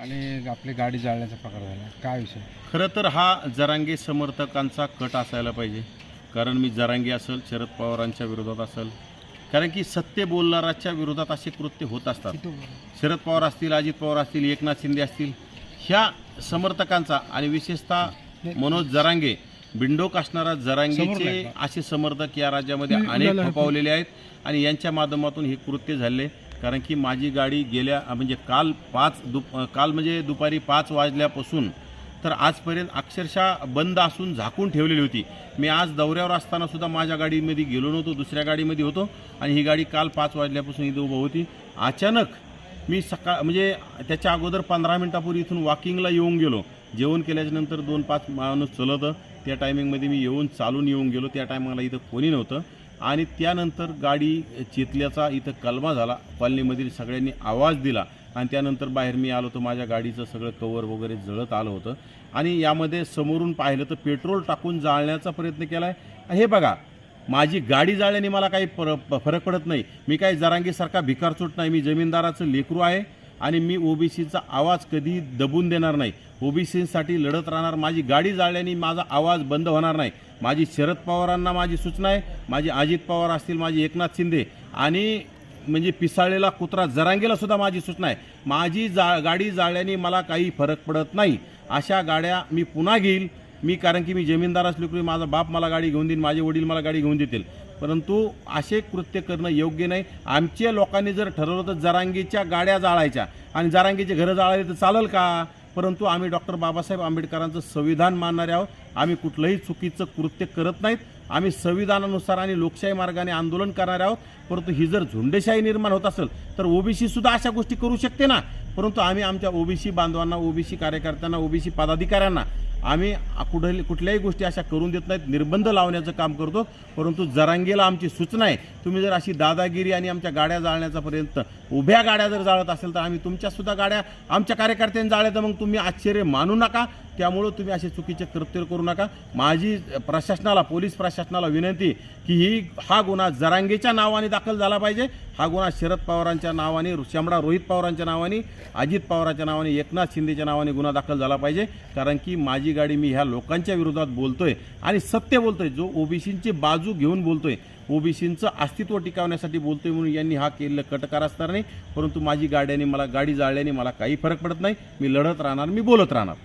आणि आपली गाडी जाळण्याचा प्रकार झाला. काय विषय? खरं तर हा जरांगे समर्थकांचा कट असायला पाहिजे. कारण मी जरांगे असेल शरद पवारांच्या विरोधात असेल. कारण की सत्य बोलणाराच्या विरोधात असे कृत्य होत असतात. शरद पवार असतील अजित पवार असतील एकनाथ शिंदे असतील ह्या समर्थकांचा आणि विशेषतः मनोज जरांगे बिंडोक असणारा जरांगेचे असे समर्थक या राज्यामध्ये अनेक खपावलेले आहेत आणि यांच्या माध्यमातून हे कृत्य झाले. कारण की माझी गाडी गेल्या म्हणजे काल पाच दुप काल म्हणजे दुपारी पाच वाजल्यापासून तर आजपर्यंत अक्षरशः बंद असून झाकून ठेवलेली होती. मी आज दौऱ्यावर असताना सुद्धा माझ्या गाडीमध्ये गेलो नव्हतो दुसऱ्या गाडीमध्ये होतो आणि ही गाडी काल पाच वाजल्यापासून इथं उभं होती. अचानक मी सकाळ म्हणजे त्याच्या अगोदर पंधरा मिनटापूर्वी इथून वॉकिंगला येऊन गेलो. जेवण केल्याच्यानंतर दोन पाच माणूस चलत त्या टायमिंगमध्ये मी येऊन चालून येऊन गेलो. त्या टायमाला इथं कोणी नव्हतं. आणि त्यानंतर गाडी चेतल्याचा इथं कलमा झाला. कॉलनीमधील सगळ्यांनी आवाज दिला आणि त्यानंतर बाहेर मी आलो तर माझ्या गाडीचं सगळं कवर वगैरे जळत आलं होतं. आणि यामध्ये समोरून पाहिलं तर पेट्रोल टाकून जाळण्याचा प्रयत्न केला आहे हे बघा माझी गाडी जाळल्याने मला काही पर प- फरक पडत नाही. मी काही जरांगीसारखा भिकारचोट नाही. मी जमीनदाराचं लेकरू आहे. आणि मी ओबीसीचा आवाज कधी दबून देणार नाही. ओबीसीसाठी लढत राहणार माझी गाडी जाळल्याने माझा आवाज बंद होणार नाही. माझी शरद पवारांना माझी सूचना आहे. माझे अजित पवार असतील माझे एकनाथ शिंदे आणि म्हणजे पिसाळलेला कुत्रा जरांगेला सुद्धा माझी सूचना आहे. माझी जा गाडी जाळल्याने मला काही फरक पडत नाही. अशा गाड्या मी पुन्हा घेईल. मी कारण की मी जमीनदार असलो की माझा बाप मला गाडी घेऊन देईन माझे वडील मला गाडी घेऊन देतील. परंतु असे कृत्य करणं योग्य नाही. आमच्या लोकांनी जर ठरवलं तर जरांगीच्या गाड्या जाळायच्या. आणि जरांगीचे घरं जाळायची तर चालेल का? परंतु आम्ही डॉक्टर बाबासाहेब आंबेडकरांचं संविधान मानणारे आहोत. आम्ही कुठलंही चुकीचं कृत्य करत नाहीत. आम्ही संविधानानुसार आणि लोकशाही मार्गाने आंदोलन करणारे आहोत. परंतु ही जर झुंडेशाही निर्माण होत असेल तर ओबीसी सुद्धा अशा गोष्टी करू शकते ना? परंतु आम्ही आमच्या ओबीसी बांधवांना ओबीसी कार्यकर्त्यांना ओबीसी पदाधिकाऱ्यांना आम्ही कुठली कुठल्याही गोष्टी अशा करून देत नाहीत. निर्बंध लावण्याचं काम करतो. परंतु जरांगेला आमची सूचना आहे. तुम्ही जर अशी दादागिरी आणि आमच्या गाड्या जाळण्याचा पर्यंत उभ्या गाड्या जर जाळत असेल तर आम्ही तुमच्यासुद्धा गाड्या आमच्या कार्यकर्त्यांनी जाळल्या तर मग तुम्ही आश्चर्य मानू नका. त्यामुळं तुम्ही असे चुकीचे कृत्य करू नका. माझी प्रशासनाला पोलीस प्रशासनाला विनंती की ही हा गुन्हा जरांगेच्या नावाने दाखल झाला पाहिजे. हा गुन्हा शरद पवारांच्या नावाने शामडा रोहित पवारांच्या नावाने अजित पवारांच्या नावाने एकनाथ शिंदेच्या नावाने गुन्हा दाखल झाला पाहिजे. कारण की माझी गाडी मी ह्या लोकांच्या विरोधात बोलतोय आणि सत्य बोलतोय जो ओबीसींची बाजू घेऊन बोलतोय. ओबीसींचं अस्तित्व टिकवण्यासाठी बोलतोय म्हणून यांनी हा केलेला कटकार असणार नाही परंतु माझी गाड्याने मला गाडी जाळल्याने मला काही फरक पडत नाही. मी लढत राहणार मी बोलत राहणार.